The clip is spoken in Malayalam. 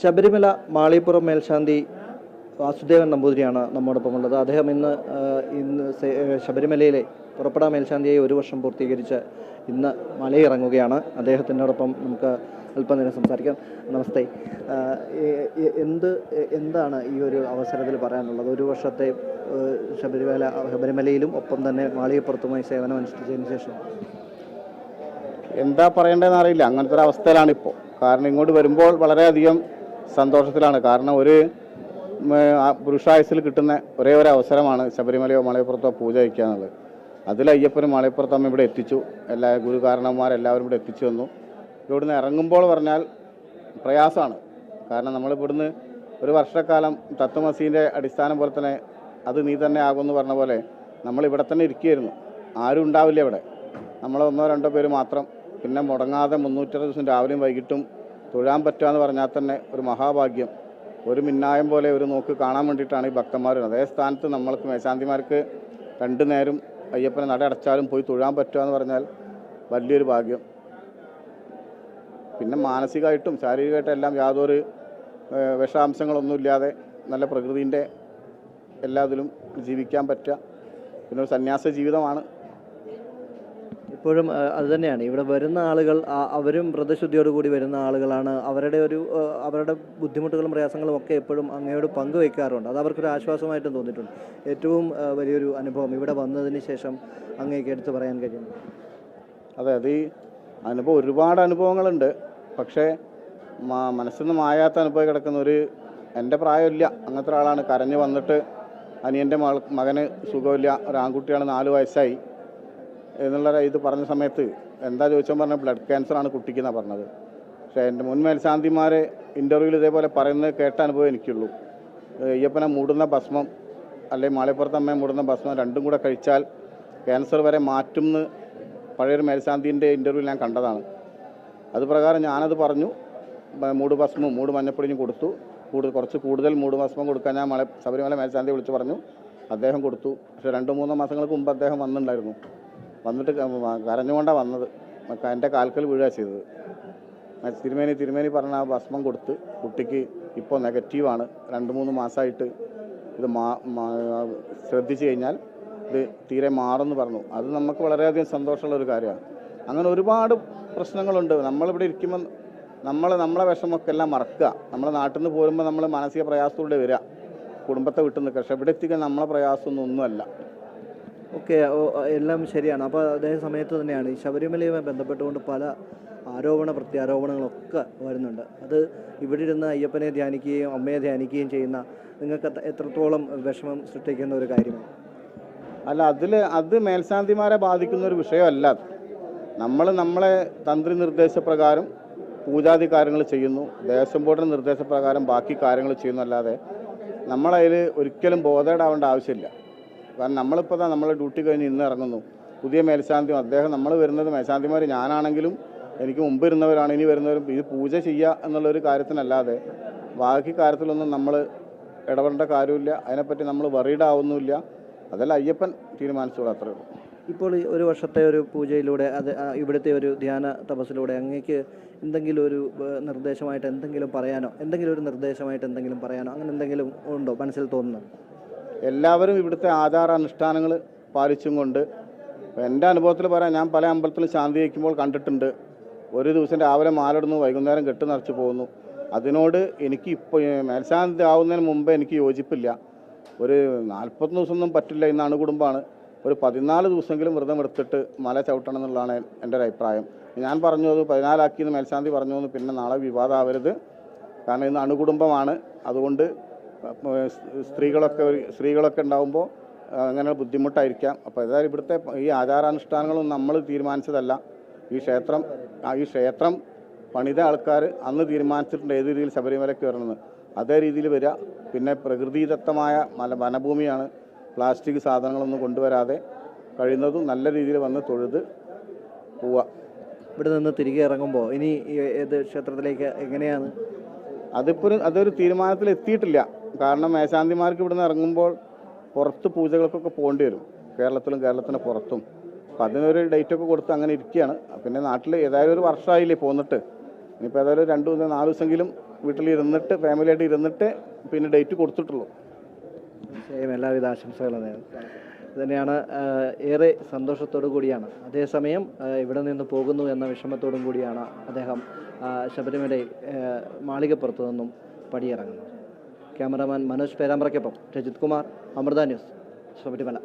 ശബരിമല മാളിപ്പുറം മേൽശാന്തി വാസുദേവൻ നമ്പൂതിരിയാണ് നമ്മോടൊപ്പം ഉള്ളത്. അദ്ദേഹം ഇന്ന് ഇന്ന് ശബരിമലയിലെ പുറപ്പെടാ മേൽശാന്തിയായി ഒരു വർഷം പൂർത്തീകരിച്ച് ഇന്ന് മലയിറങ്ങുകയാണ്. അദ്ദേഹത്തിനോടൊപ്പം നമുക്ക് അല്പനേരം സംസാരിക്കാം. നമസ്തേ. എന്ത് എന്താണ് ഈ ഒരു അവസരത്തിൽ പറയാനുള്ളത്? ഒരു വർഷത്തെ ശബരിമല ശബരിമലയിലും ഒപ്പം തന്നെ മാളികപ്പുറത്തുമായി സേവനം അനുഷ്ഠിച്ചതിന് ശേഷം? എന്താ പറയേണ്ടതെന്ന് അറിയില്ല. അങ്ങനത്തെ ഒരു അവസ്ഥയിലാണ് ഇപ്പോൾ കാരണം ഇങ്ങോട്ട് വരുമ്പോൾ വളരെയധികം സന്തോഷത്തിലാണ്. കാരണം ഒരു പുരുഷായുസിൽ കിട്ടുന്ന ഒരേ ഒരു അവസരമാണ് ശബരിമലയോ മലയപ്പുറത്തോ പൂജ വയ്ക്കുക എന്നുള്ളത്. അതിൽ അയ്യപ്പനും മലയപ്പുറത്തും ഇവിടെ എത്തിച്ചു. എല്ലാ ഗുരുകാരണന്മാരെല്ലാവരും ഇവിടെ എത്തിച്ചു വന്നു ഇവിടുന്ന് ഇറങ്ങുമ്പോൾ പറഞ്ഞാൽ പ്രയാസമാണ്. കാരണം നമ്മൾ ഇവിടുന്ന് ഒരു വർഷക്കാലം തത്വമസീന്റെ അടിസ്ഥാനം പോലെ തന്നെ അത് നീ തന്നെ ആകുമെന്ന് പറഞ്ഞ പോലെ നമ്മൾ ഇവിടെ തന്നെ ഇരിക്കുകയായിരുന്നു. ആരും ഉണ്ടാവില്ല ഇവിടെ. നമ്മൾ ഒന്നോ രണ്ടോ പേര് മാത്രം. പിന്നെ മുടങ്ങാതെ മുന്നൂറ്ററുപത് ദിവസം രാവിലെയും വൈകിട്ടും തൊഴാൻ പറ്റുക എന്ന് പറഞ്ഞാൽ തന്നെ ഒരു മഹാഭാഗ്യം. ഒരു മിന്നായം പോലെ ഒരു നോക്ക് കാണാൻ വേണ്ടിയിട്ടാണ് ഈ ഭക്തന്മാർ അതേ സ്ഥാനത്ത് നമ്മൾക്ക് മേശാന്തിമാർക്ക് രണ്ടു നേരം അയ്യപ്പനെ നട അടച്ചാലും പോയി തൊഴാൻ പറ്റുക എന്ന് പറഞ്ഞാൽ വലിയൊരു ഭാഗ്യം. പിന്നെ മാനസികമായിട്ടും ശാരീരികമായിട്ടും എല്ലാം യാതൊരു വിഷാംശങ്ങളൊന്നുമില്ലാതെ നല്ല പ്രകൃതിന്റെ എല്ലാത്തിലും ജീവിക്കാൻ പറ്റുക. പിന്നെ ഒരു സന്യാസ ജീവിതമാണ്. ആ, അത് തന്നെയാണ്. ഇവിടെ വരുന്ന ആളുകൾ അവരും വ്രതശുദ്ധിയോടുകൂടി വരുന്ന ആളുകളാണ്. അവരുടെ ഒരു അവരുടെ ബുദ്ധിമുട്ടുകളും പ്രയാസങ്ങളും ഒക്കെ എപ്പോഴും അങ്ങയോട് പങ്കുവെക്കാറുണ്ട്. അത് അവർക്കൊരു ആശ്വാസമായിട്ടും തോന്നിയിട്ടുണ്ട്. ഏറ്റവും വലിയൊരു അനുഭവം ഇവിടെ വന്നതിന് ശേഷം അങ്ങേക്ക് എടുത്തു പറയാൻ കഴിയും. അതെ അത് അനുഭവം ഒരുപാട് അനുഭവങ്ങളുണ്ട്. പക്ഷേ മനസ്സിൽ നിന്ന് മായാത്ത അനുഭവം കിടക്കുന്ന ഒരു എന്റെ പ്രായമില്ല. അങ്ങനത്തെ ഒരാളാണ്. കരഞ്ഞ് വന്നിട്ട് അനിയന്റെ മകൾ മകന് സുഖമില്ല. ഒരു ആൺകുട്ടിയാണ് നാല് വയസ്സായി. എന്നുള്ള ഇത് പറഞ്ഞ സമയത്ത് എന്താ ചോദിച്ചാൽ പറഞ്ഞ ബ്ലഡ് ക്യാൻസറാണ് കുട്ടിക്കെന്നാണ് പറഞ്ഞത്. പക്ഷേ എന്റെ മുൻ മേൽശാന്തിമാരെ ഇന്റർവ്യൂവിൽ ഇതേപോലെ പറയുന്നത് കേട്ട അനുഭവം എനിക്കുള്ളൂ. അയ്യപ്പനെ മൂടുന്ന ഭസ്മം അല്ലെങ്കിൽ മാളിപ്പുറത്ത് അമ്മയെ മൂടുന്ന ഭസ്മം രണ്ടും കൂടെ കഴിച്ചാൽ ക്യാൻസർ വരെ മാറ്റും എന്ന് പഴയൊരു മേൽശാന്തിന്റെ ഇന്റർവ്യൂവിൽ ഞാൻ കണ്ടതാണ്. അത് പ്രകാരം ഞാനത് പറഞ്ഞു. മൂട് ഭസ്മവും മൂട് മഞ്ഞപ്പൊടിയും കൊടുത്തു. കൂടുതൽ കുറച്ച് കൂടുതൽ മൂട് ഭസ്മം കൊടുക്കാൻ ഞാൻ മല ശബരിമല മേൽശാന്തി വിളിച്ച് പറഞ്ഞു. അദ്ദേഹം കൊടുത്തു. പക്ഷേ രണ്ട് മൂന്നോ മാസങ്ങൾക്ക് മുമ്പ് അദ്ദേഹം വന്നിട്ടുണ്ടായിരുന്നു. വന്നിട്ട് കരഞ്ഞുകൊണ്ടാണ് വന്നത്. എന്റെ കാൽക്കൽ വീഴുക ചെയ്തത്. തിരുമേനി തിരുമേനി പറഞ്ഞ ആ ഭസ്മം കൊടുത്ത് കുട്ടിക്ക് ഇപ്പോൾ നെഗറ്റീവാണ് രണ്ട് മൂന്ന് മാസമായിട്ട് ഇത് ശ്രദ്ധിച്ചു കഴിഞ്ഞാൽ ഇത് തീരെ മാറുമെന്ന് പറഞ്ഞു. അത് നമുക്ക് വളരെയധികം സന്തോഷമുള്ള ഒരു കാര്യമാണ്. അങ്ങനെ ഒരുപാട് പ്രശ്നങ്ങളുണ്ട്. നമ്മളിവിടെ ഇരിക്കുമ്പോൾ നമ്മൾ നമ്മളെ വിഷമൊക്കെ എല്ലാം മറക്കുക. നമ്മളെ നാട്ടിൽ നിന്ന് പോരുമ്പോൾ നമ്മൾ മാനസിക പ്രയാസത്തോടെ വരിക. കുടുംബത്തെ വിട്ടു നിൽക്കുക. പക്ഷെ ഇവിടെ എത്തിക്കാൻ നമ്മളെ പ്രയാസമൊന്നും ഒന്നുമല്ല. ഓക്കെ എല്ലാം ശരിയാണ്. അപ്പോൾ അതേ സമയത്ത് തന്നെയാണ് ഈ ശബരിമലയുമായി ബന്ധപ്പെട്ടുകൊണ്ട് പല ആരോപണ പ്രത്യാരോപണങ്ങളൊക്കെ വരുന്നുണ്ട്. അത് ഇവിടെ ഇരുന്ന് അയ്യപ്പനെ ധ്യാനിക്കുകയും അമ്മയെ ധ്യാനിക്കുകയും ചെയ്യുന്ന നിങ്ങൾക്ക് എത്രത്തോളം വിഷമം സൃഷ്ടിക്കുന്ന ഒരു കാര്യമാണ്? അല്ല അതിൽ അത് മേൽശാന്തിമാരെ ബാധിക്കുന്ന ഒരു വിഷയമല്ല നമ്മൾ നമ്മളെ തന്ത്രി നിർദ്ദേശപ്രകാരം പൂജാതി കാര്യങ്ങൾ ചെയ്യുന്നു ദേവസ്വം ബോർഡിന്റെ നിർദ്ദേശപ്രകാരം ബാക്കി കാര്യങ്ങൾ ചെയ്യുന്നു അല്ലാതെ നമ്മളതിൽ ഒരിക്കലും ബോധേടാവേണ്ട ആവശ്യമില്ല. കാരണം നമ്മളിപ്പോൾ തന്നെ നമ്മളെ ഡ്യൂട്ടി കഴിഞ്ഞ് ഇന്ന് ഇറങ്ങുന്നു. പുതിയ മേൽശാന്തിയും അദ്ദേഹം നമ്മൾ വരുന്നത് മേൽശാന്തിമാർ ഞാനാണെങ്കിലും എനിക്ക് മുമ്പ് ഇരുന്നവരാണ് ഇനി വരുന്നവരും ഇത് പൂജ ചെയ്യുക എന്നുള്ളൊരു കാര്യത്തിനല്ലാതെ ബാക്കി കാര്യത്തിലൊന്നും നമ്മൾ ഇടപെടേണ്ട കാര്യമില്ല. അതിനെപ്പറ്റി നമ്മൾ വറീഡ് ആവുന്നുമില്ല. അതല്ല അയ്യപ്പൻ തീരുമാനിച്ചോളൂ അത്രേ ഉള്ളൂ. ഇപ്പോൾ ഒരു വർഷത്തെ ഒരു പൂജയിലൂടെ അത് ഇവിടുത്തെ ഒരു ധ്യാന തപസ്സിലൂടെ അങ്ങേക്ക് എന്തെങ്കിലും ഒരു നിർദ്ദേശമായിട്ട് എന്തെങ്കിലും പറയാനോ? എന്തെങ്കിലും ഒരു നിർദ്ദേശമായിട്ട് എന്തെങ്കിലും പറയാനോ? അങ്ങനെ എന്തെങ്കിലും ഉണ്ടോ മനസ്സിൽ തോന്നുന്നത്? എല്ലാവരും ഇവിടുത്തെ ആചാരാനുഷ്ഠാനങ്ങൾ പാലിച്ചും കൊണ്ട് എന്റെ അനുഭവത്തിൽ പറയാം ഞാൻ പല അമ്പലത്തിലും ശാന്തി വയ്ക്കുമ്പോൾ കണ്ടിട്ടുണ്ട്. ഒരു ദിവസം രാവിലെ മാലിടുന്നു വൈകുന്നേരം കെട്ട് നിറച്ച് പോകുന്നു. അതിനോട് എനിക്ക് ഇപ്പോൾ മേൽശാന്തി ആവുന്നതിന് മുമ്പ് എനിക്ക് യോജിപ്പില്ല. ഒരു നാൽപ്പത്തൊന്ന് ദിവസമൊന്നും പറ്റില്ല ഇന്ന് അണുകുടുംബമാണ് ഒരു പതിനാല് ദിവസമെങ്കിലും വ്രതം എടുത്തിട്ട് മല ചവിട്ടണം എന്നുള്ളതാണ് എന്റെ ഒരു അഭിപ്രായം. ഞാൻ പറഞ്ഞു അത് പതിനാലാക്കിയെന്ന് മേൽശാന്തി പറഞ്ഞു പിന്നെ നാളെ വിവാദമാവരുത്. കാരണം ഇന്ന് അണുകുടുംബമാണ്. അതുകൊണ്ട് സ്ത്രീകളൊക്കെ സ്ത്രീകളൊക്കെ ഉണ്ടാകുമ്പോൾ അങ്ങനെ ബുദ്ധിമുട്ടായിരിക്കാം. അപ്പോൾ ഏതായാലും ഇവിടുത്തെ ഈ ആചാരാനുഷ്ഠാനങ്ങളൊന്നും നമ്മൾ തീരുമാനിച്ചതല്ല. ഈ ക്ഷേത്രം ഈ ക്ഷേത്രം പണിത ആൾക്കാർ അന്ന് തീരുമാനിച്ചിട്ടുണ്ട് ഏത് രീതിയിൽ ശബരിമലയ്ക്ക് വരണമെന്ന്. അതേ രീതിയിൽ വരിക. പിന്നെ പ്രകൃതിദത്തമായ മല വനഭൂമിയാണ് പ്ലാസ്റ്റിക് സാധനങ്ങളൊന്നും കൊണ്ടുവരാതെ കഴിയുന്നതും നല്ല രീതിയിൽ വന്ന് തൊഴുത് പോവുക. ഇവിടെ നിന്ന് തിരികെ ഇറങ്ങുമ്പോൾ ഇനി ഏത് ക്ഷേത്രത്തിലേക്ക് എങ്ങനെയാണ്? അതിപ്പോൾ അതൊരു തീരുമാനത്തിൽ എത്തിയിട്ടില്ല കാരണം മേശാന്തിമാർക്ക് ഇവിടുന്ന് ഇറങ്ങുമ്പോൾ പുറത്ത് പൂജകൾക്കൊക്കെ പോകേണ്ടി വരും. കേരളത്തിലും കേരളത്തിന് പുറത്തും. അപ്പം അതിനൊരു ഡേറ്റൊക്കെ കൊടുത്ത് അങ്ങനെ ഇരിക്കുകയാണ്. പിന്നെ നാട്ടിൽ ഏതായാലും ഒരു വർഷമായില്ലേ പോന്നിട്ട്. ഇനിയിപ്പോൾ ഏതായാലും രണ്ട് മൂന്ന് നാല് ദിവസമെങ്കിലും വീട്ടിൽ ഇരുന്നിട്ട് ഫാമിലിയായിട്ട് ഇരുന്നിട്ട് പിന്നെ ഡേറ്റ് കൊടുത്തിട്ടുള്ളൂ. എല്ലാവിധ ആശംസകളും തന്നെയാണ് ഏറെ സന്തോഷത്തോടു കൂടിയാണ്. അതേസമയം ഇവിടെ നിന്ന് പോകുന്നു എന്ന വിഷമത്തോടും കൂടിയാണ് അദ്ദേഹം ശബരിമലയിൽ മാളികപ്പുറത്തു നിന്നും പടിയിറങ്ങുന്നത്. ക്യാമറാമാൻ മനോജ് പേരാമ്പ്രയ്ക്കൊപ്പം രജിത് കുമാർ അമൃത ന്യൂസ് ശബരിമല.